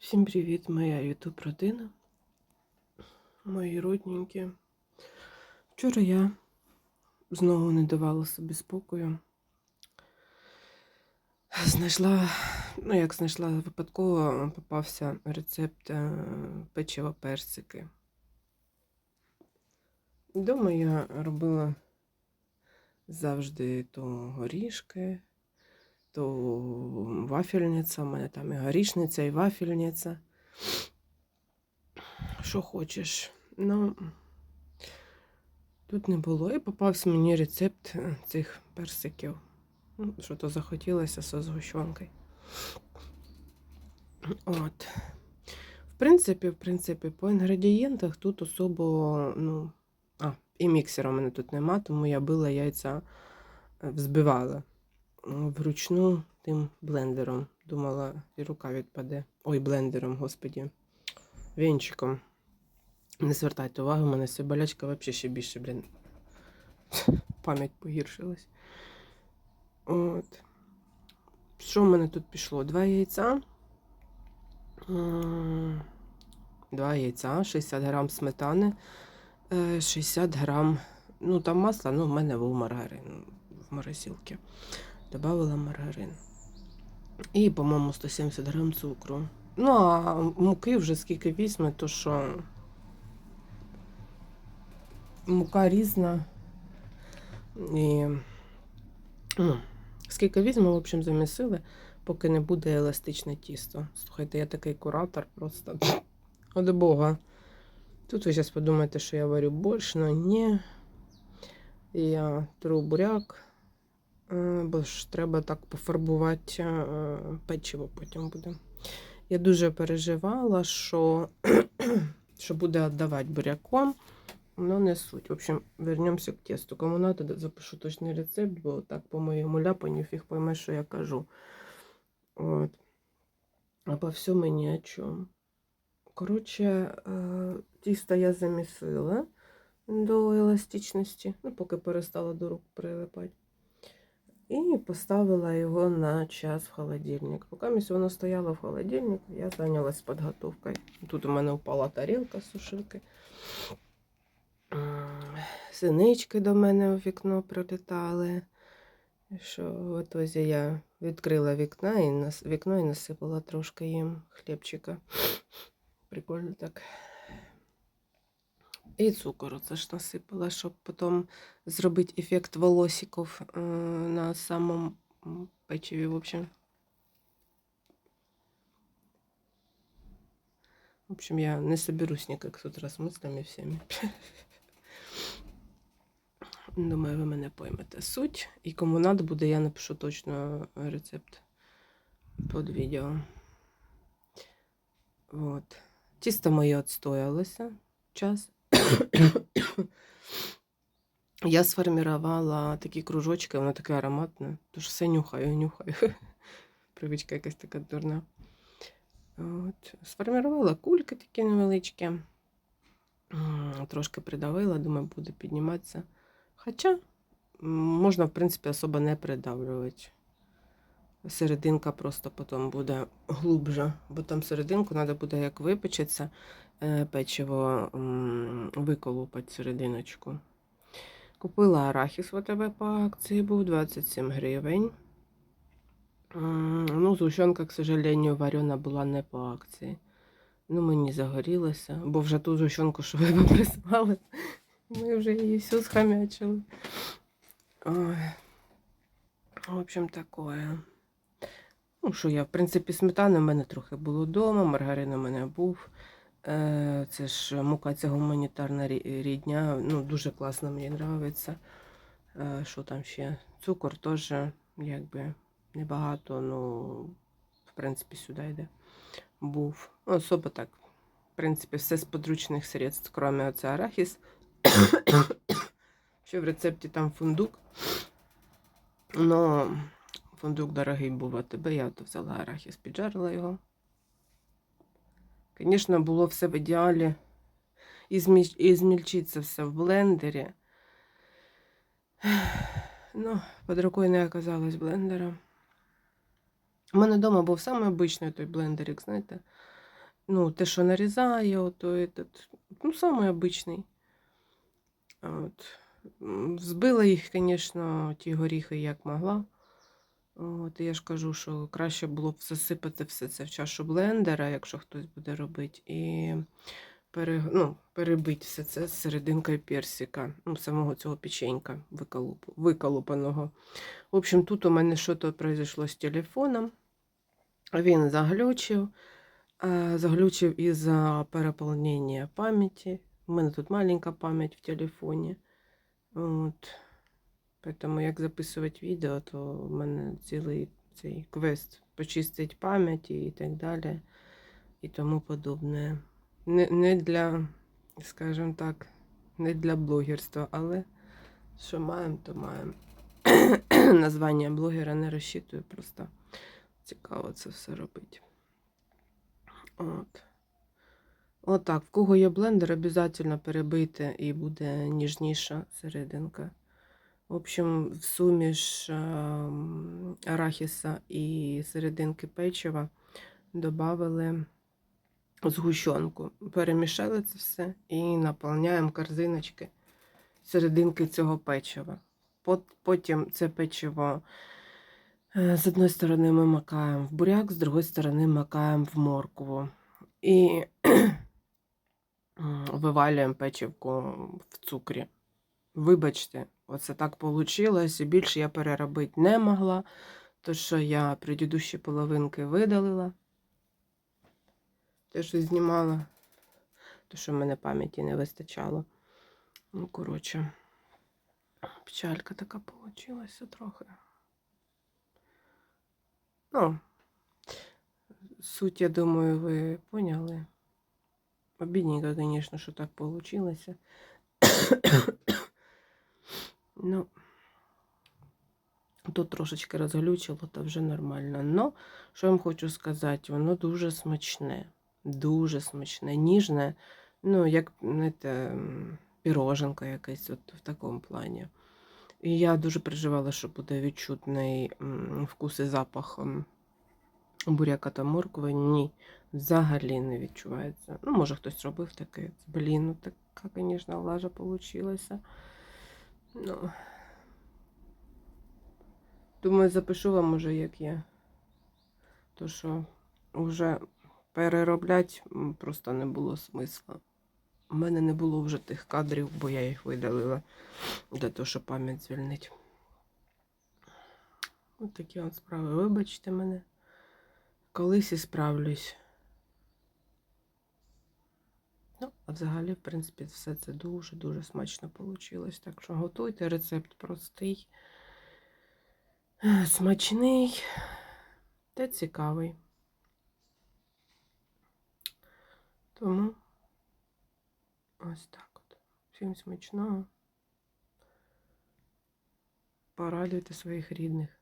Всім привіт, моя ютуб родина, мої родненькі. Вчора я знову не давала собі спокою. Знайшла, ну як знайшла випадково, попався рецепт е, печива персики. Дома я робила завжди то горішки, то вафельниця, у мене там і горішниця, і вафельниця. Що хочеш. Ну, тут не було. І попався мені рецепт е, цих персиків. Ну, Що то захотілося зі згущенкою. От. В принципі, в принципі, по інгредієнтах тут особо, ну, а, і міксера у мене тут нема, тому я била яйця, е, взбивала вручну тим блендером. Думала, і рука відпаде. Ой, блендером, господі. Вінчиком. Не звертайте увагу, у мене ця болячка взагалі ще більше, блін. Пам'ять погіршилась. От. Що в мене тут пішло? Два яйця. Два яйця, 60 грам сметани, е, 60 грам, ну там масла, ну в мене був маргарин в морозилці. Добавила маргарин. І, по-моєму, 170 грам цукру. Ну, а муки вже скільки візьме, то що мука різна. І ну, скільки візьме, в общем, замісили, поки не буде еластичне тісто. Слухайте, я такий куратор просто. От Бога. Тут ви зараз подумаєте, що я варю борщ, але ні. Я тру буряк. Е, Бо ж треба так пофарбувати е, печиво потім буде. Я дуже переживала, що, що буде віддавати буряком, але не суть. В общем, вернемося к тесту. Кому надо, запишу точний рецепт, бо так по моєму ляпанню фіг пойме, що я кажу. От. А по всьому ні о чому. Коротше, е, тісто я замісила до еластичності, ну, поки перестала до рук прилипати. І поставила його на час в холодильник. Поки воно стояло в холодильнику, я зайнялась підготовкою. Тут у мене впала тарілка з сушилки. Синички до мене у вікно прилітали. Що в итозі я відкрила вікна і нас... вікно і насипала трошки їм хлібчика. Прикольно так. І цукор це ж насипала, щоб потім зробити ефект волосиків е, на самому печиві, в общем. В общем, я не соберусь никак с утра с мыслями всеми. Думаю, ви мене поймете суть. І кому треба буде, я напишу точно рецепт під відео. Вот. Тісто моє відстоялося час. Я сформувала такі кружочки, воно таке ароматне. Тож все нюхаю, нюхаю. Привичка якась така дурна. От. Сформувала кульки такі невеличкі. Трошки придавила, думаю, буде підніматися. Хоча можна, в принципі, особо не придавлювати. Серединка просто потім буде глубже, бо там серединку треба буде, як випечеться, е, печиво виколупати серединочку. Купила арахіс в АТБ по акції, був 27 гривень. Ну, згущенка, к сожалению, варена була не по акції. Ну, мені загорілося, бо вже ту згущенку, що ви прислали, ми вже її всю схамячили. Ой. В общем, такое. Ну, що я, в принципі, сметани в мене трохи було вдома, маргарин у мене був. Е, Це ж мука, це гуманітарна рідня. Ну, дуже класно, мені подобається. Е, Що там ще? Цукор теж, якби, небагато, ну, в принципі, сюди йде. Був. Ну, особо так. В принципі, все з подручних средств, кроме оце арахіс. Ще в рецепті там фундук. Но фундук дорогий був тебе, я то взяла арахіс, піджарила його. Звісно, було все в ідеалі. І, зміч... і змільчити це все в блендері. Ну, під рукою не оказалось блендера. У мене вдома був самий обичний той блендерик, знаєте. Ну, те, що нарізає, ото этот, ну, самий обичний. От. М, Взбила їх, звісно, ті горіхи як могла. От, я ж кажу, що краще було б засипати все це в чашу блендера, якщо хтось буде робити, і пере, ну, перебити все це з серединкою персика, ну, самого цього печенька виколуп, виколупаного. В общем, тут у мене щось произошло з телефоном. Він заглючив, заглючив із-за переповнення пам'яті. У мене тут маленька пам'ять в телефоні. От. Поэтому, як записувати відео, то в мене цілий цей квест почистить пам'ять і так далі, і тому подобне. Не, не для, скажімо так, не для блогерства, але що маємо, то маємо. Названня блогера не розчитую, просто цікаво це все робити. От. Отак, в кого є блендер, обов'язково перебийте і буде ніжніша серединка. В общем, в суміш ем, арахіса і серединки печива додали згущенку. Перемішали це все і наповняємо корзиночки серединки цього печива. Потім це печиво е, з одної сторони ми макаємо в буряк, з другої сторони макаємо в моркву. І вивалюємо печивку в цукрі. Вибачте, оце так вийшло. І більше я переробити не могла, то що я предыдущі половинки видалила. Те, що знімала, то що в мене пам'яті не вистачало. Ну, коротше, печалька така вийшла трохи. Ну, суть, я думаю, ви поняли. Обідненько, звісно, що так вийшло. Ну, тут трошечки розглючило, то вже нормально. Но, що я вам хочу сказати, воно дуже смачне. Дуже смачне, ніжне, ну, як знаєте, піроженка якась от в такому плані. І я дуже переживала, що буде відчутний вкус і запах буряка та моркви. Ні, взагалі не відчувається. Ну, може, хтось робив таке. Блін, ну така, звісно, лажа получилася. Ну, думаю, запишу вам уже, як є. То що вже перероблять просто не було смисла. У мене не було вже тих кадрів, бо я їх видалила для того, щоб пам'ять звільнити. Ось такі от справи. Вибачте мене. Колись і справлюсь. Ну, а взагалі, в принципі, все це дуже-дуже смачно вийшло. Так що готуйте рецепт простий, смачний та цікавий. Тому ось так от. Всім смачного. Порадуйте своїх рідних.